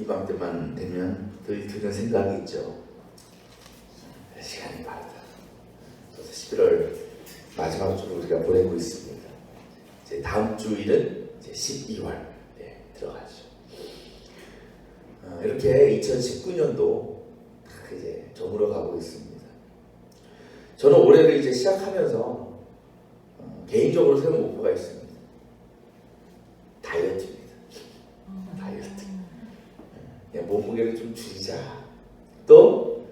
이맘때만 되면 늘 드는 생각이 있죠. 시간이 빠르다. 그래서 11월 마지막 주를 우리가 보내고 있습니다. 이제 다음 주일은 이제 12월 에 들어가죠. 어, 이렇게 2019년도 딱 이제 저물어 가고 있습니다. 저는 올해를 이제 시작하면서 어, 개인적으로 세운 목표가 있습니다. 다이어트입니다. 다이어트. 몸무게를 좀 줄이자. 또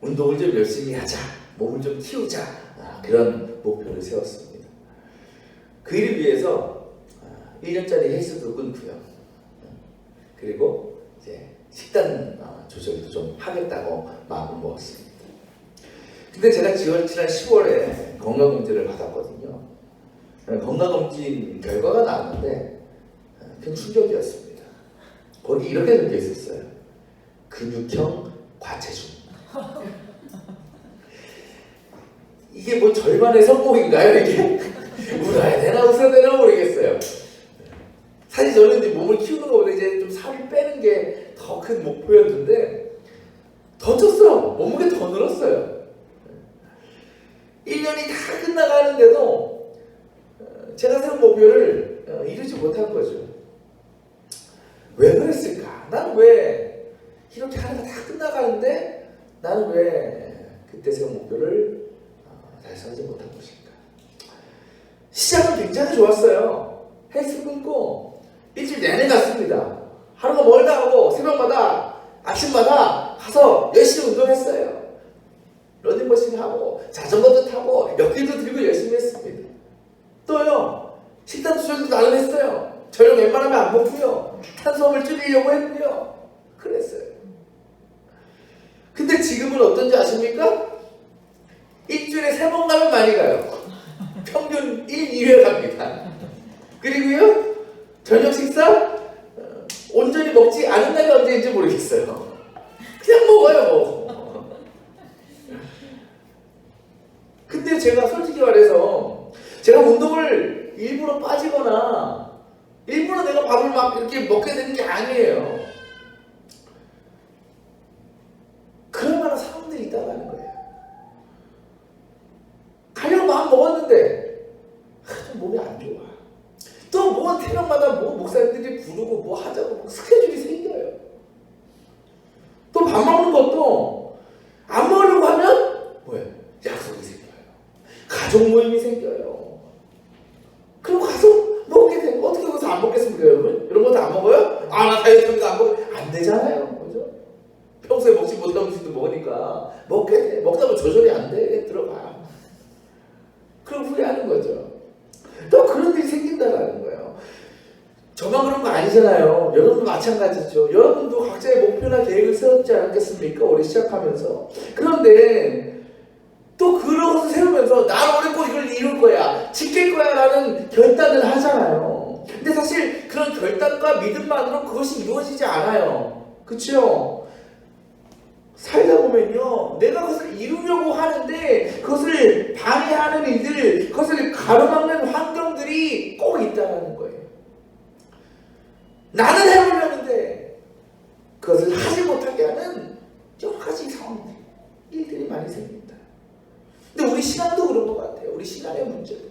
운동을 좀 열심히 하자. 몸을 좀 키우자. 아, 그런 목표를 세웠습니다. 그 일을 위해서 아, 1년짜리 헬스도 끊고요. 그리고 이제 식단 아, 조절도 좀 하겠다고 마음을 먹었습니다. 근데 제가 지난 10월에 건강검진을 받았거든요. 건강검진 결과가 나왔는데 큰 충격이었습니다. 거기 이렇게 적혀 있었어요. 근육형 과체중. 이게 뭐 절반의 성공인가요, 이게? 울어야 되나 웃어야 되나 모르겠어요. 사실 저는 이제 몸을 키우는 것보다 이제 좀 살을 빼는 게 더 큰 목표였는데 더 쪘어요. 몸무게 더 늘었어요. 1년이 다 끝나가는데도 어, 제가 세운 목표를 어, 이루지 못한 거죠. 왜 그랬을까? 나는 왜 이렇게 하루가 다 끝나가는데 나는 왜 그때 세운 목표를 어, 달성하지 못한 것일까? 시작은 굉장히 좋았어요. 헬스 끊고 일주일 내내 갔습니다. 하루가 멀다 하고 새벽마다 아침마다 가서 열심히 운동했어요. 러닝머신 하고 자전거도 타고 옆길도 들고 열심히 했습니다. 또요 식단 조절도 나름 했어요. 저녁 웬만하면 안 먹고요. 탄수화물 줄이려고 했고요. 그랬어요. 근데 지금은 어떤지 아십니까? 일주일에 세 번 가면 많이 가요. 평균 1, 2회 갑니다. 그리고요 저녁 식사 어, 온전히 먹지 않은 날이 언제인지 모르겠어요. 그냥 먹어요 뭐. 근데 제가 솔직히 말해서 제가 운동을 일부러 빠지거나 일부러 내가 밥을 막 이렇게 먹게 되는 게 아니에요. 그럴 만한 상황들이 있다는 거예요. 가려고 마음 먹었는데 하, 좀 몸이 안 좋아. 또 뭐 태명마다 뭐 목사님들이 부르고 뭐 하자고 뭐 스케줄이 생겨요. 또 밥 먹는 것도 안 먹으려고 하면 뭐예요? 약속이 생겨요. 가족 모임이 생겨요. 그럼 가서 먹게 되고 어떻게 거기서 안 먹겠습니까 여러분? 이런 것도 안 먹어요? 아 나 다이어트니까 안 먹어 안 되잖아요. 그죠? 평소에 먹지 못한 음식도 먹으니까 먹게 돼. 먹다 보면 조절이 안 돼. 들어가. 그럼 후회하는 거죠. 또 그런 일이 생긴다라는 거예요. 저만 그런 거 아니잖아요. 여러분도 마찬가지죠. 여러분도 각자의 목표나 계획을 세웠지 않겠습니까? 올해 시작하면서. 그런데 또 그런 것을 세우면서 나는 올해 꼭 이걸 이룰 거야. 지킬 거야. 라는 결단을 하잖아요. 근데 사실 그런 결단과 믿음만으로 그것이 이루어지지 않아요. 그쵸? 살다 보면요, 내가 그것을 이루려고 하는데 그것을 방해하는 일들, 그것을 가로막는 환경들이 꼭 있다는. 나는 해보려는데 그것을 하지 못하게 하는 여러 가지 상황들, 일들이 많이 생깁니다. 근데 우리 신앙도 그런 것 같아요. 우리 신앙의 문제도.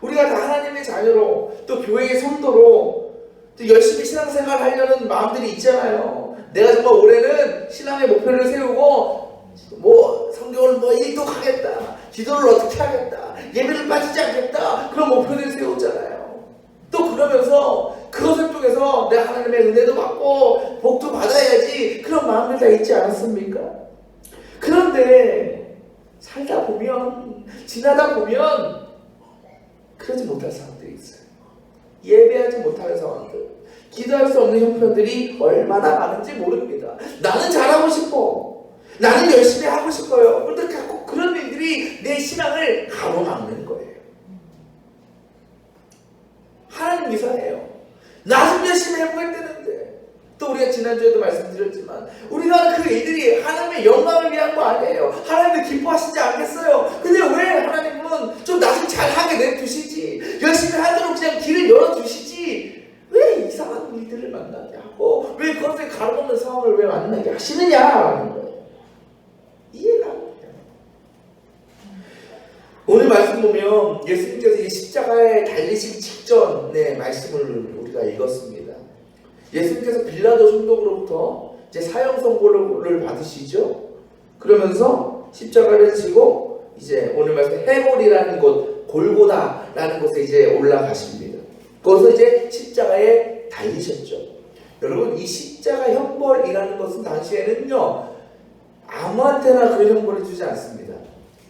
우리가 다 하나님의 자녀로 또 교회의 성도로 또 열심히 신앙생활 하려는 마음들이 있잖아요. 내가 정말 올해는 신앙의 목표를 세우고 뭐 성경을 뭐 읽독하겠다. 기도를 어떻게 하겠다. 예배를 빠지지 않겠다. 그런 목표를 세우잖아요. 또 그러면서 그것을 통해서 내가 하나님의 은혜도 받고 복도 받아야지 그런 마음들 다 있지 않았습니까? 그런데 살다 보면 지나다 보면 그러지 못할 상황들이 있어요. 예배하지 못하는 상황들, 기도할 수 없는 형편들이 얼마나 많은지 모릅니다. 나는 잘하고 싶어. 나는 열심히 하고 싶어요. 그런데 자꾸 그런 일들이 내 신앙을 가로막는 거예요. 하나님 이상해요. 나 좀 열심히 해보야 되는데. 또 우리가 지난주에도 말씀드렸지만 우리가 그 일들이 하나님의 영광을 위한 거 아니에요. 하나님을 기뻐하시지 않겠어요. 근데 왜 하나님은 좀 나 좀 잘하게 내두시지 열심히 하도록 그냥 길을 열어두시지 왜 이상한 일들을 만나게 하고 왜그 평소에 가로먹는 상황을 왜 만나게 하시느냐라는 거예요. 이해가. 오늘 말씀 보면 예수님께서 이 십자가에 달리시기 직전의 말씀을 우리가 읽었습니다. 예수님께서 빌라도 총독으로부터 이제 사형 선고를 받으시죠. 그러면서 십자가를 지고 이제 오늘 말씀 해골이라는 곳 골고다라는 곳에 이제 올라가십니다. 거기서 이제 십자가에 달리셨죠. 여러분 이 십자가 형벌이라는 것은 당시에는요 아무한테나 그런 형벌을 주지 않습니다.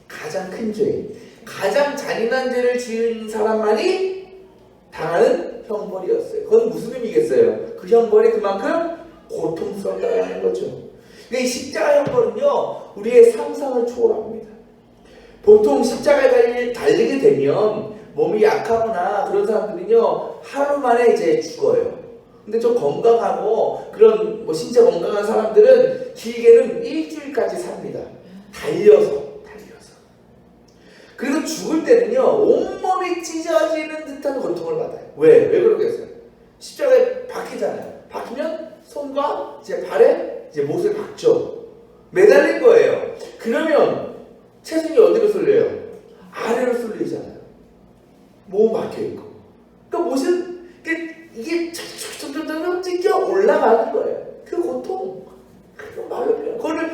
가장 큰 죄, 가장 잔인한 죄를 지은 사람만이 당하는 형벌이었어요. 그건 무슨 의미겠어요? 그 형벌이 그만큼 고통스럽다는 거죠. 근데 이 십자가 형벌은요 우리의 상상을 초월합니다. 보통 십자가에 달리, 달리게 되면 몸이 약하거나 그런 사람들은요 하루 만에 이제 죽어요. 근데 좀 건강하고 그런 뭐 신체 건강한 사람들은 길게는 일주일까지 삽니다. 달려서. 그래서 죽을 때는요 온몸이 찢어지는 듯한 고통을 받아요. 왜? 왜 그러겠어요? 십자가에 박히잖아요. 박히면 손과 이제 발에 이제 못을 박죠. 매달린 거예요. 그러면 체중이 어디로 쏠려요? 아래로 쏠리잖아요. 몸 박혀 있고. 그러니까 못은 이게 점점점점 찢겨 올라가는 거예요. 그 고통. 그거 말로 표현. 그거를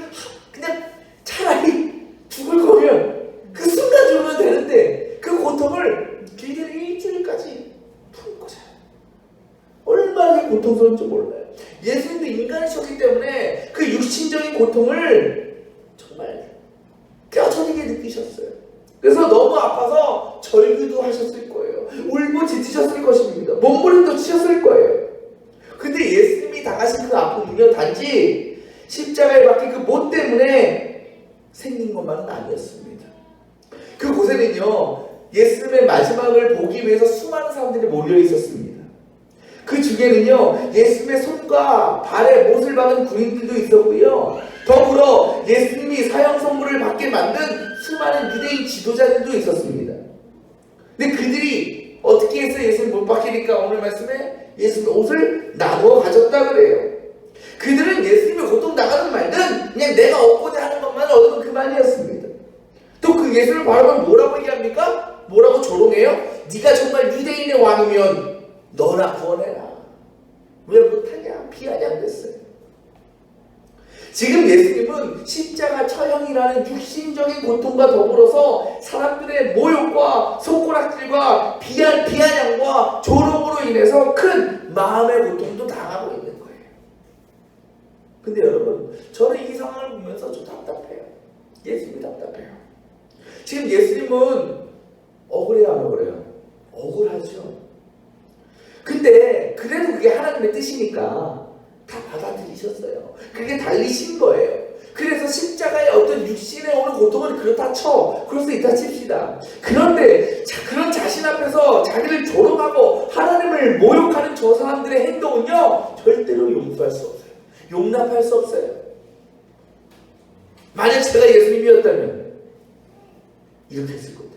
그냥 차라리 죽을 거면 그 순간 죽으면 되는데 그 고통을 길게는 일주일까지 품고 자요. 얼마나 고통스러운지 몰라요. 예수님도 인간이셨기 때문에 그 육신적인 고통을 정말 뼈저리게 느끼셨어요. 그래서 너무 아파서 절규도 하셨을 거예요. 울고 짖으셨을 것입니다. 몸부림도 치셨을 거예요. 근데 예수님이 당하신 그 아픔은요, 단지 십자가에 박힌 그 못 때문에 생긴 것만은 아니었습니다. 그곳에는요, 예수님의 마지막을 보기 위해서 수많은 사람들이 몰려 있었습니다. 그 중에는요, 예수님의 손과 발에 못을 박은 군인들도 있었고요. 더불어 예수님이 사형 선고를 받게 만든 수많은 유대인 지도자들도 있었습니다. 근데 그들이 어떻게 해서 예수님 못 박히니까 오늘 말씀에 예수님 옷을 나누어 가졌다 그래요. 그들은 예수님이 고통 나가는 말든 그냥 내가 얻고자 하는 것만 얻으면 그만이었습니다. 또 그 예수를 바라보면 뭐라고 얘기합니까? 뭐라고 조롱해요? 네가 정말 유대인의 왕이면 너나 구원해라. 왜 못하냐? 비아냥 됐어요. 지금 예수님은 십자가 처형이라는 육신적인 고통과 더불어서 사람들의 모욕과 손가락질과 비안, 비아냥과 조롱으로 인해서 큰 마음의 고통도 당하고 있는 거예요. 근데 여러분, 저는 이 상황을 보면서 좀 답답해요. 예수님이 답답해요. 지금 예수님은 억울해요, 안 억울해요? 억울하죠. 근데 그래도 그게 하나님의 뜻이니까 다 받아들이셨어요. 그게 달리신 거예요. 그래서 십자가의 어떤 육신에 오는 고통은 그렇다 쳐. 그럴 수 있다 칩시다. 그런데 자, 그런 자신 앞에서 자기를 조롱하고 하나님을 모욕하는 저 사람들의 행동은요. 절대로 용서할 수 없어요. 용납할 수 없어요. 만약 제가 예수님이었다면 이렇게 했을 겁니다.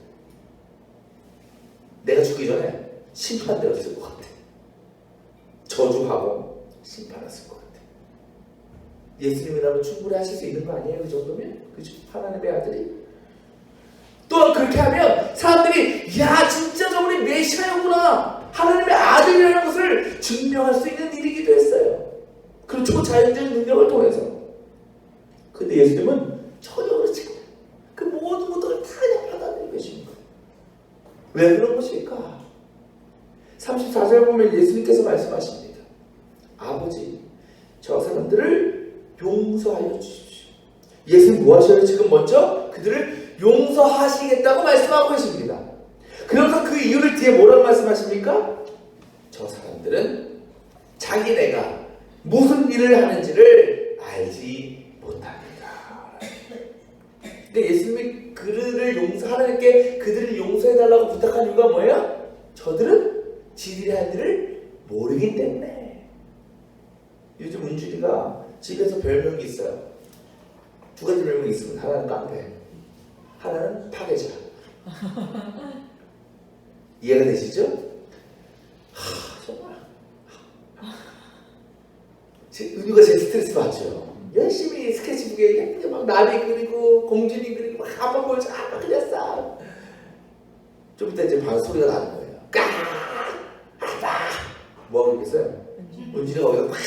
내가 죽기 전에 심판되었을 것 같아. 저주하고 심판했을 것 같아. 예수님이라면 충분히 하실 수 있는 거 아니에요? 그 정도면? 그죠? 하나님의 아들이? 또 그렇게 하면 사람들이 야 진짜 저분이 메시아구나 하나님의 아들이라는 것을 증명할 수 있는 일이기도 했어요. 그 초자연적인 능력을 통해서. 근데 예수님은 전혀 그렇지 않아요. 그 모든 것들을 다 받아들이고 거예요. 왜 그런 것일까? 34절 보면 예수님께서 말씀하십니다. 아버지, 저 사람들을 용서하여 주십시오. 예수님 뭐 하셔요? 지금 먼저 그들을 용서하시겠다고 말씀하고 계십니다. 그러면서 그 이유를 뒤에 뭐라고 말씀하십니까? 저 사람들은 자기네가 무슨 일을 하는지를 알지 못합니다. 근데 예수님이 그들을 용서, 하나님께 그들을 용서해달라고 부탁한 이유가 뭐예요? 저들은 지들이 할 일을 모르기 때문에. 요즘 은준이가 집에서 별명이 있어요. 두 가지 별명이 있습니다. 하나는 깡패, 하나는 파괴자. 이해가 되시죠? 하, 정말. 제, 스트레스 받죠. 열심히 스케치북에 예쁘게 막 나비 그리고 공주님 그리고 막 한번 보여줘 그렸어. 좀 이따 이제 방 소리가 나는 뭐 하고 있겠어요? 은주가 거기서 막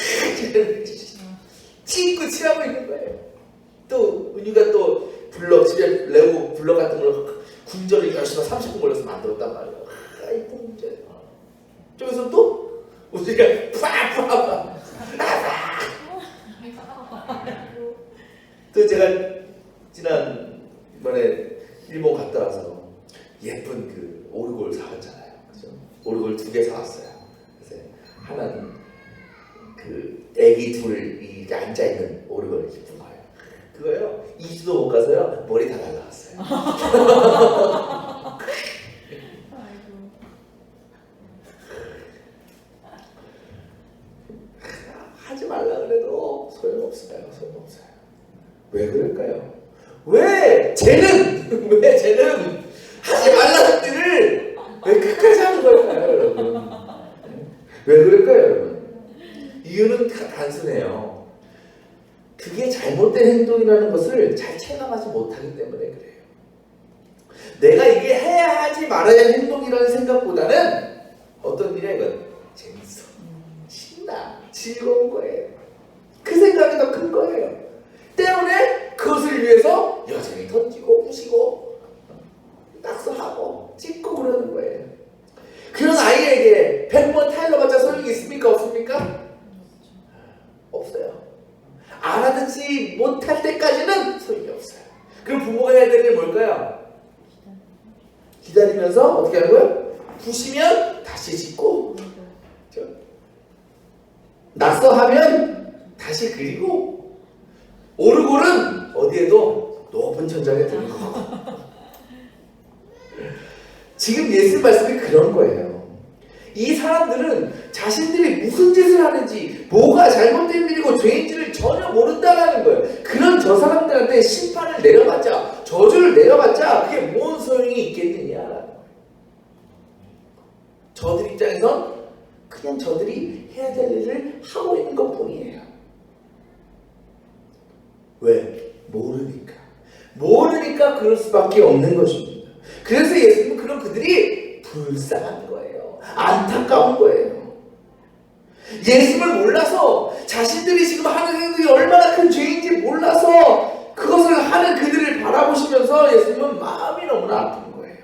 찢고 칠하고 있는 거예요. 또 은유가 또 블럭 집에 레고 블럭 같은 걸 궁전을 열심히 30분 걸려서 만들었단 말이에요. 아 이쁜 궁전. 저기서 또 은주가 팍팍팍 또 제가 지난번에 일본 갔다 와서 예쁜 그 오르골 사왔잖아요. 그죠? 오르골 두 개 사왔어요. 하나는 그 애기 둘이 앉아 있는 오르골 예쁜 거예요. 그거요. 2주도 못 가서요. 머리 다 날라갔어요. 하지 말라 그래도 소용없어요. 소용없어요. 왜 그럴까요? 왜 쟤는 왜 쟤는 하지 말라는 일을 왜 끝까지 하는 걸까요, 여러분? 왜 그럴까요, 여러분? 이유는 다 단순해요. 그게 잘못된 행동이라는 것을 잘 체감하지 못하기 때문에 그래요. 내가 이게 해야 하지 말아야 할 행동이라는 생각보다는 어떤 일이야 이건 재밌어, 신나, 즐거운 거예요. 그 생각이 더 큰 거예요. 때문에 그것을 위해서 여전히 던지고 부시고 낙서하고 찍고 그러는 거예요. 그런 아이에게 100번 타일러봤자 소용이 있습니까? 없습니까? 없어요. 알아듣지 못할 때까지는 소용이 없어요. 그럼 부모가 해야 될게 뭘까요? 기다리면서 어떻게 거예요? 부시면 다시 짓고 저, 낙서하면 다시 그리고 오르골은 어디에도 높은 천장에 들고 지금 예수 말씀이 그런 거예요. 이 사람들은 자신들이 무슨 짓을 하는지 뭐가 잘못된 일이고 죄인지를 전혀 모른다라는 거예요. 그런 저 사람들한테 심판을 내려봤자 저주를 내려봤자 그게 뭔 소용이 거예요. 저들 입장에선 그냥 저들이 해야 될 일을 하고 있는 것 뿐이에요. 왜? 모르니까. 모르니까 그럴 수밖에 없는 것입니다. 그래서 예수님은 그런 그들이 불쌍한 거예요. 안타까운 거예요. 예수님을 몰라서 자신들이 지금 하는 행동이 얼마나 큰 죄인지 몰라서 그것을 하는 그들을 바라보시면서 예수님은 마음이 너무나 아픈 거예요.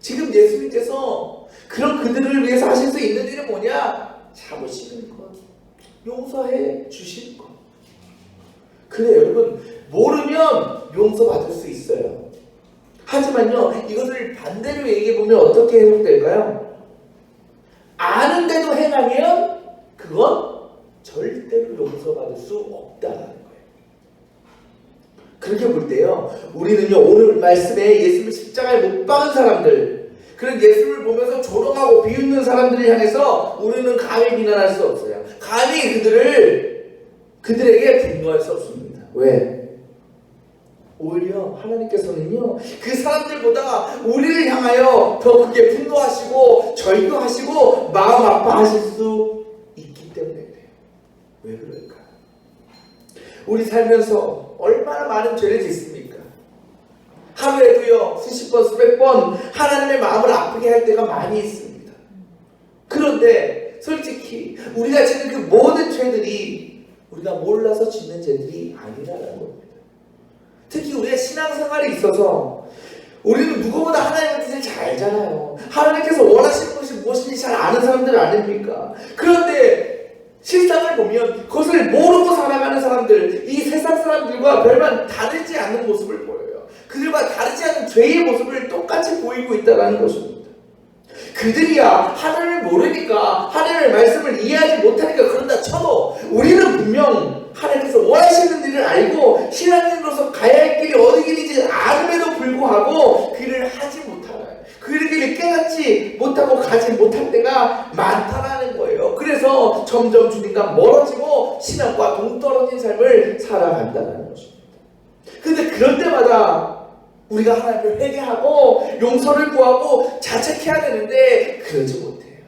지금 예수님께서 그런 그들을 위해서 하실 수 있는 일은 뭐냐? 참으시는 것, 용서해 주시는 것. 그래 여러분 모르면 용서받을 수 있어요. 하지만요 이것을 반대로 얘기해 보면 어떻게 해석될까요? 아는데도 행하면 그건 절대로 용서받을 수 없다라는 거예요. 그렇게 볼 때요 우리는요 오늘 말씀에 예수님을 십자가에 못 박은 사람들 그런 예수를 보면서 조롱하고 비웃는 사람들을 향해서 우리는 감히 비난할 수 없어요. 감히 그들을 그들에게 분노할 수 없습니다. 왜? 오히려 하나님께서는요 그 사람들보다 우리를 향하여 더 크게 분노하시고 절규하시고 마음 아파하실 수 있기 때문에 그래요. 왜 그럴까요? 우리 살면서 얼마나 많은 죄를 짓습니까? 하루에도요 수십 번 수백 번 하나님의 마음을 아프게 할 때가 많이 있습니다. 그런데 솔직히 우리가 짓는 그 모든 죄들이 우리가 몰라서 짓는 죄들이 아니라는 겁니다. 특히 우리가 신앙생활에 있어서 우리는 누구보다 하나님의 뜻을 잘 알잖아요. 하나님께서 원하시는 것이 무엇인지 잘 아는 사람들 아닙니까? 그런데 실상을 보면 그것을 모르고 살아가는 사람들, 이 세상 사람들과 별반 다르지 않는 모습을 보여요. 그들과 다르지 않은 죄의 모습을 똑같이 보이고 있다는 것입니다. 그들이야 하나님을 모르니까 하나님의 말씀을 이해하지 못하니까 그런다 쳐도 우리는 분명 하나님께서 원하시는 일을 알고 신앙인으로서 가야 할 길이 어디 길인지 아름에도 불구하고 그를 하지 못하나요? 그 길을 깨닫지 못하고 가지 못할 때가 많다라는 거예요. 그래서 점점 주님과 멀어지고 신앙과 동떨어진 삶을 살아간다는 것입니다. 근데 그럴 때마다 우리가 하나님을 회개하고 용서를 구하고 자책해야 되는데 그러지 못해요.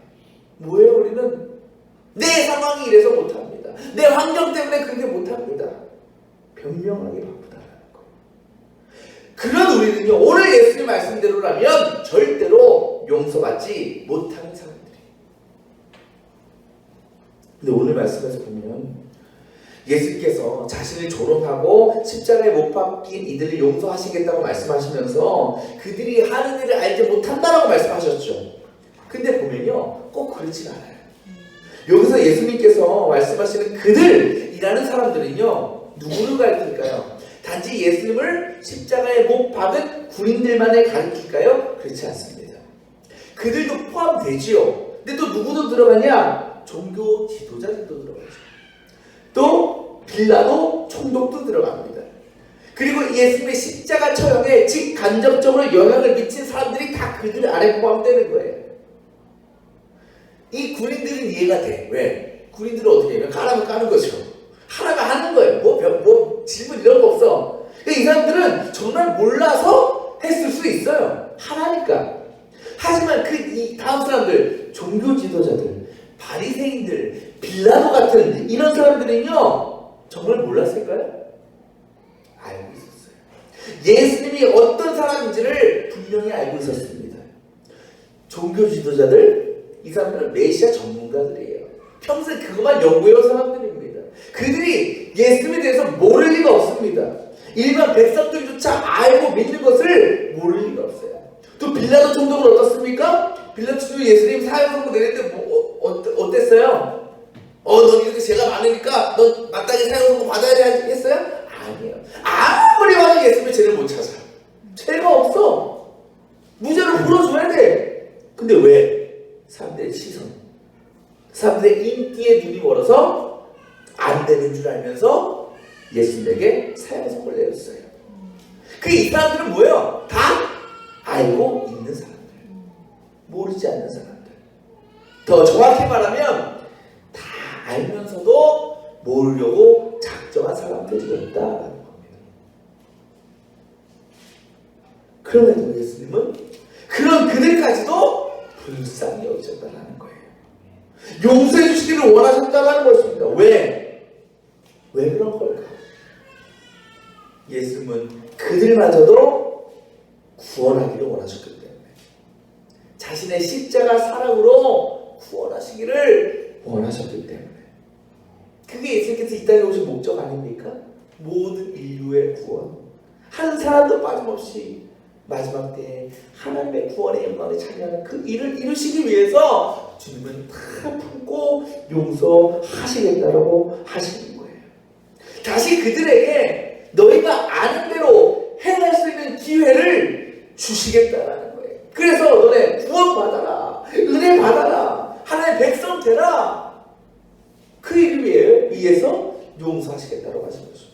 뭐예요? 우리는 내 상황이 이래서 못합니다. 내 환경 때문에 그렇게 못합니다. 변명하기 바쁘다라는 거. 그런 우리는요 오늘 예수님 말씀대로라면 절대로 용서받지 못하는 사람들이. 근데 오늘 말씀에서 보면 예수께서 자신을 조롱하고 십자가에 못 박힌 이들을 용서하시겠다고 말씀하시면서 그들이 하는 일을 알지 못한다라고 말씀하셨죠. 근데 보면요 꼭 그렇지 않아요. 여기서 예수님께서 말씀하시는 그들이라는 사람들은요 누구를 가리킬까요? 단지 예수님을 십자가에 못 박은 군인들만을 가리킬까요? 그렇지 않습니다. 그들도 포함되지요. 근데 또 누구도 들어가냐? 종교 지도자들도 들어가죠. 또 빌라도 총독도 들어갑니다. 그리고 예수님의 십자가 처형에 직간접적으로 영향을 미친 사람들이 다 그들 안에 포함되는 거예요. 이 군인들은 이해가 돼. 왜? 군인들은 어떻게 해요? 까라면 까는 거죠. 하라면 하는 거예요. 뭐, 별- 뭐 질문 이런 거 없어. 이 사람들은 정말 몰라서 했을 수 있어요. 하라니까. 하지만 그 이 다음 사람들, 종교 지도자들, 빌라도 같은 이런 사람들은요 정말 몰랐을까요? 알고 있었어요. 예수님이 어떤 사람인지를 분명히 알고 있었습니다. 종교 지도자들 이 사람들은 메시아 전문가들이에요. 평생 그것만 연구해온 사람들입니다. 그들이 예수님에 대해서 모를 리가 없습니다. 일반 백성들조차 알고 믿는 것을 모를 리가 없어요. 또 빌라도 총독은 어떻습니까? 빌라도 총독이 예수님 사형 선고 내릴 때 뭐, 어, 어, 어땠어요? 어, 넌 이렇게 죄가 많으니까 넌 마땅히 사형 선고 받아야 되겠어요? 아니에요. 아무리 봐도 예수님의 죄를 못 찾아. 죄가 없어. 무죄로 풀어줘야 돼. 근데 왜? 사람들의 시선, 사람들의 인기에 눈이 멀어서 안 되는 줄 알면서 예수님에게 사형 선고를 내렸어요. 그이 사람들은 뭐예요? 다 알고 있는 사람들, 모르지 않는 사람들. 더 정확히 말하면 다 알면서도 모르려고 작정한 사람들이었다라는 겁니다. 그럼에도 예수님은 그런 그들까지도 불쌍히 여기셨다는 거예요. 용서해 주시기를 원하셨다는 것입니다. 왜? 왜 그런 걸까? 예수님은 그들마저도 구원하기를 원하셨기 때문에 자신의 십자가 사랑으로 구원하시기를 원하셨기 때문에 그게 예수님께서 이 땅에 오신 목적 아닙니까? 모든 인류의 구원 한 사람도 빠짐없이 마지막 때에 하나님의 구원의 영광을 차지하는 그 일을 이루시기 위해서 주님은 다 품고 용서하시겠다라고 하시는 거예요. 다시 그들에게 너희가 아는 대로 행할 수 있는 기회를 주시겠다라는 거예요. 그래서 너네 구원 받아라, 은혜 받아라, 하나님의 백성 되라. 그 일을 위해 위해서 용서하시겠다라고 하신 것입니다.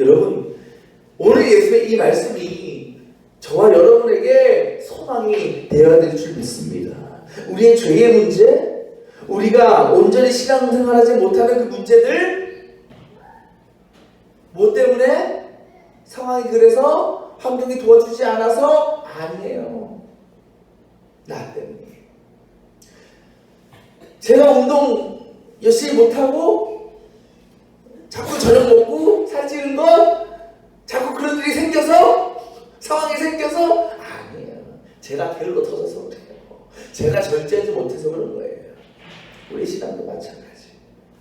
여러분 오늘 예수의 이 말씀이 저와 여러분에게 소망이 되어야 될 줄 믿습니다. 우리의 죄의 문제, 우리가 온전히 신앙생활하지 못하는 그 문제들, 뭐 때문에 상황이 그래서 환경이 도와주지 않아서 아니에요. 나 때문이에요. 제가 운동 열심히 못하고 자꾸 저녁 먹고 살찌는 건 자꾸 그런 일이 생겨서 상황이 생겨서 아니에요. 제가 별로 터져서 그래요. 제가 절제하지 못해서 그런 거예요. 우리 신앙도 마찬가지.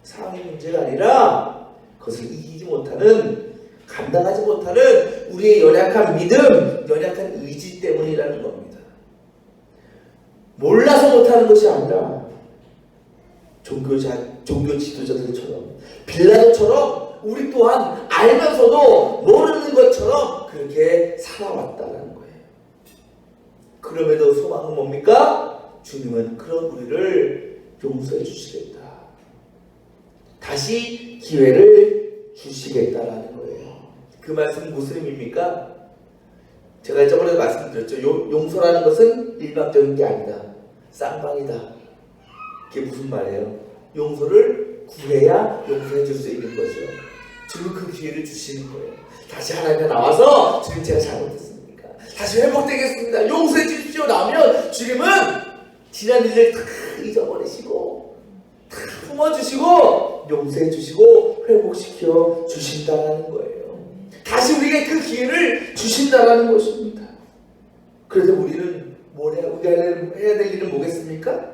상황이 문제가 아니라 그것을 이기지 못하는 감당하지 못하는 우리의 연약한 믿음, 연약한 의지 때문이라는 겁니다. 몰라서 못하는 것이 아니라 종교자, 종교 지도자들처럼 빌라도처럼 우리 또한 알면서도 모르는 것처럼 그렇게 살아왔다는 거예요. 그럼에도 소망은 뭡니까? 주님은 그런 우리를 용서해 주시겠다. 다시 기회를 주시겠다라는 거예요. 그 말씀은 무슨 의미입니까? 제가 저번에 말씀드렸죠. 요- 용서라는 것은 일방적인 게 아니다. 쌍방이다. 그게 무슨 말이에요? 용서를 구해야 용서해 줄 수 있는 거죠. 주님 그 기회를 주시는 거예요. 다시 하나님께 나와서 주님 제가 잘못했습니까? 다시 회복되겠습니다. 용서해 주십시오. 나면 주님은 지난 일을 다 잊어버리시고 다 품어주시고 용서해 주시고 회복시켜 주신다는 거예요. 다시 우리에게 그 기회를 주신다는 것입니다. 그래서 우리는 뭘 해야, 우리가 해야 될 일은 뭐겠습니까?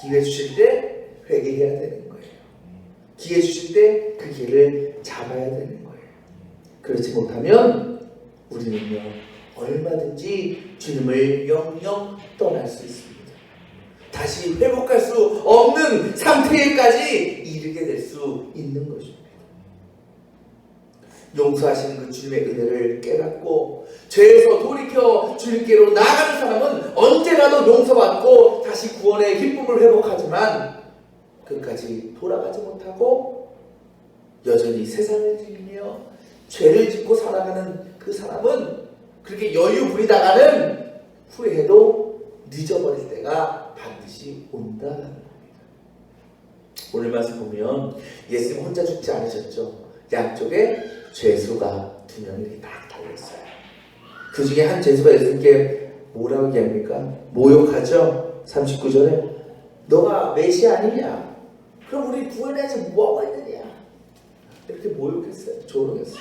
기회 주실 때 회개해야 되는 거예요. 기회 주실 때 그 기회를 잡아야 되는 거예요. 그렇지 못하면 우리는요 얼마든지 주님을 영영 떠날 수 있습니다. 다시 회복할 수 없는 상태에까지 이르게 될 수 있는 것입니다. 용서하시는 그 주님의 은혜를 깨닫고 죄에서 돌이켜 주님께로 나아가는 사람은 언제라도 용서받고 다시 구원의 기쁨을 회복하지만 끝까지 돌아가지 못하고 여전히 세상을 즐기며 죄를 짓고 살아가는 그 사람은 그렇게 여유 부리다가는 후회해도 늦어버릴 때가 반드시 온다는 겁니다. 오늘 말씀 보면 예수님 혼자 죽지 않으셨죠. 양쪽에 죄수가 두 명이 이렇게 딱 달려있어요. 그 중에 한 죄수가 예수님께 뭐라고 얘기합니까? 모욕하죠. 39절에 너가 메시아 아니냐? 그럼 우리 구원해야지 뭐하고 있느냐? 이렇게 모욕했어요. 조롱했어요.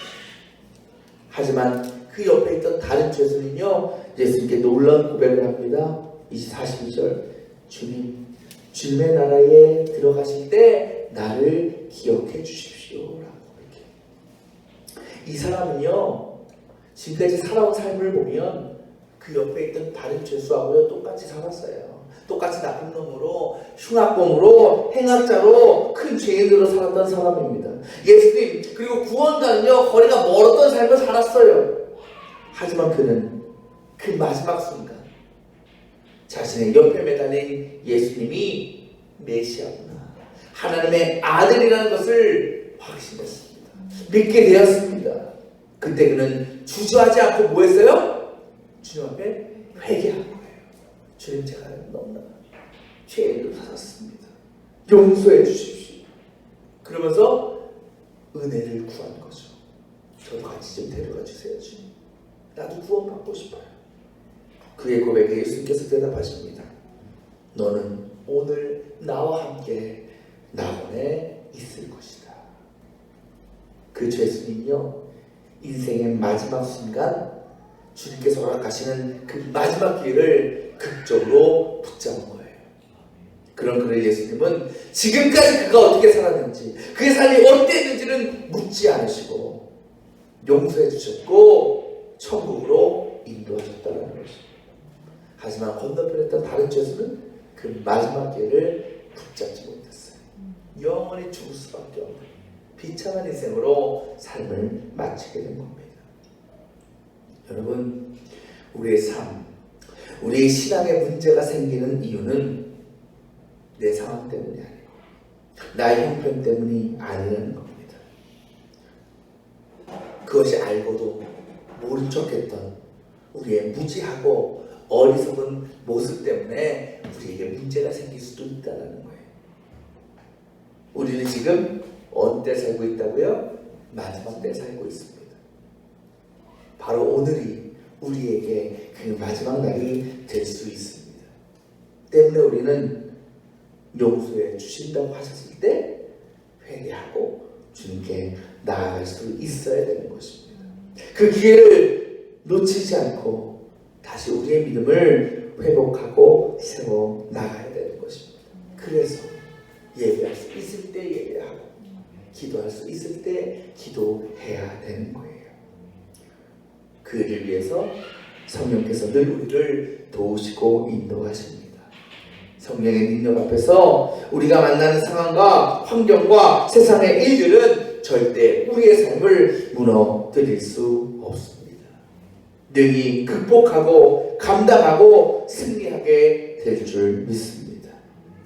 하지만 그 옆에 있던 다른 죄수는요 예수님께 놀라운 고백을 합니다. 42절 주님 주님의 나라에 들어가실 때 나를 기억해 주십시오 라고 이렇게 이 사람은요 지금까지 살아온 삶을 보면 그 옆에 있던 다른 죄수하고요 똑같이 살았어요. 똑같이 나쁜 놈으로 흉악범으로 행악자로 큰 죄인으로 살았던 사람입니다. 예수님 그리고 구원과는요 거리가 멀었던 삶을 살았어요. 하지만 그는 그 마지막 순간 자신의 옆에 매달린 예수님이 메시아구나 하나님의 아들이라는 것을 확신했습니다. 믿게 되었습니다. 그때 그는 주저하지 않고 뭐 했어요? 주님 앞에 회개한 거예요. 주님 제가 너무나 죄를 받았습니다. 용서해 주십시오. 그러면서 은혜를 구한 거죠. 저도 같이 좀 데려가 주세요, 주님. 나도 구원받고 싶어요. 그의 고백에 예수님께서 대답하십니다. 너는 오늘 나와 함께 낙원에 있을 것이다. 그 죄수님요, 인생의 마지막 순간 주님께서 허락하시는 그 마지막 기회를 극적으로 붙잡은 거예요. 그런 그를 예수님은 지금까지 그가 어떻게 살았는지, 그의 삶이 어땠는지는 묻지 않으시고 용서해 주셨고 천국으로 인도하셨다는 것입니다. 하지만 건너편에 있던 다른 죄수는 그 마지막 기회를 붙잡지 못했어요. 영원히 죽을 수밖에 없는 비참한 인생으로 삶을 마치게 된 겁니다. 여러분, 우리의 삶, 우리의 신앙에 문제가 생기는 이유는 내 상황 때문이 아니고 나의 형편 때문이 아니라는 겁니다. 그것이 알고도 모른 척했던 우리의 무지하고 어리석은 모습 때문에 우리에게 문제가 생길 수도 있다는 거예요. 우리는 지금 어느 때 살고 있다고요? 마지막 때 살고 있습니다. 바로 오늘이 우리에게 그 마지막 날이 될 수 있습니다. 때문에 우리는 용서해 주신다고 하셨을 때 회개하고 주님께 나아갈 수 있어야 되는 것입니다. 그 기회를 놓치지 않고 다시 우리의 믿음을 회복하고 세워 나가야 되는 것입니다. 그래서 예배할 수 있을 때 예배하고 기도할 수 있을 때 기도해야 되는 거예요. 그를 위해서 성령께서 늘 우리를 도우시고 인도하십니다. 성령의 능력 앞에서 우리가 만나는 상황과 환경과 세상의 일들은 절대 우리의 삶을 무너뜨릴 수 없습니다. 능히 극복하고 감당하고 승리하게 될 줄 믿습니다.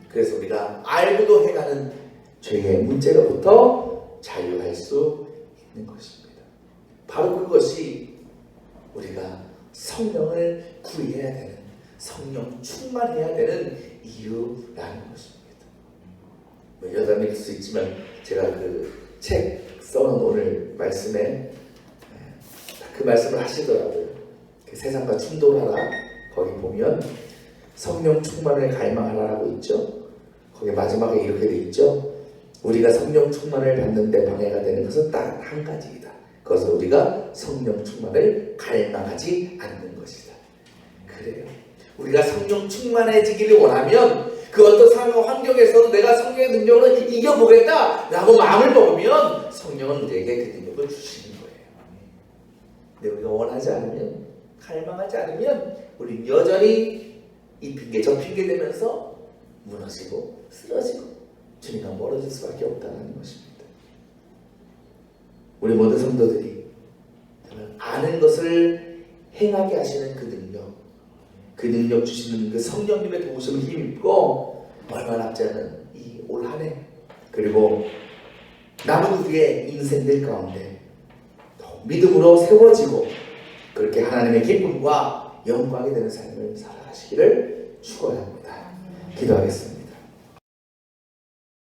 그래서 우리가 알고도 해가는 죄의 문제로부터 자유할 수 있는 것입니다. 바로 그것이 우리가 성령을 구해야 되는 성령 충만해야 되는 이유라는 것입니다. 뭐 여담일 수 있지만 제가 그 책 써놓은 오늘 말씀에 그 말씀을 하시더라고요. 그 세상과 충돌하라 거기 보면 성령 충만을 갈망하라라고 있죠. 거기 마지막에 이렇게 돼 있죠. 우리가 성령 충만을 받는데 방해가 되는 것은 딱 한 가지이다. 그것은 우리가 성령 충만을 갈망하지 않는 것이다. 그래요. 우리가 성령 충만해지기를 원하면 그 어떤 상황 환경에서도 내가 성령의 능력을 이겨보겠다라고 마음을 먹으면 성령은 우리에게 그 능력을 주시는 거예요. 근데 우리가 원하지 않으면 갈망하지 않으면 우리는 여전히 이 핑계 저 핑계 대면서 무너지고 쓰러지고 주님과 멀어질 수밖에 없다는 것입니다. 우리 모든 성도들이 아는 것을 행하게 하시는 그 능력, 그 능력 주시는 그 성령님의 도우심을 힘입고 얼마 남지 않은 이 올 한해 그리고 남은 우리의 인생들 가운데 더 믿음으로 세워지고 그렇게 하나님의 기쁨과 영광이 되는 삶을 살아가시기를 축원합니다. 기도하겠습니다.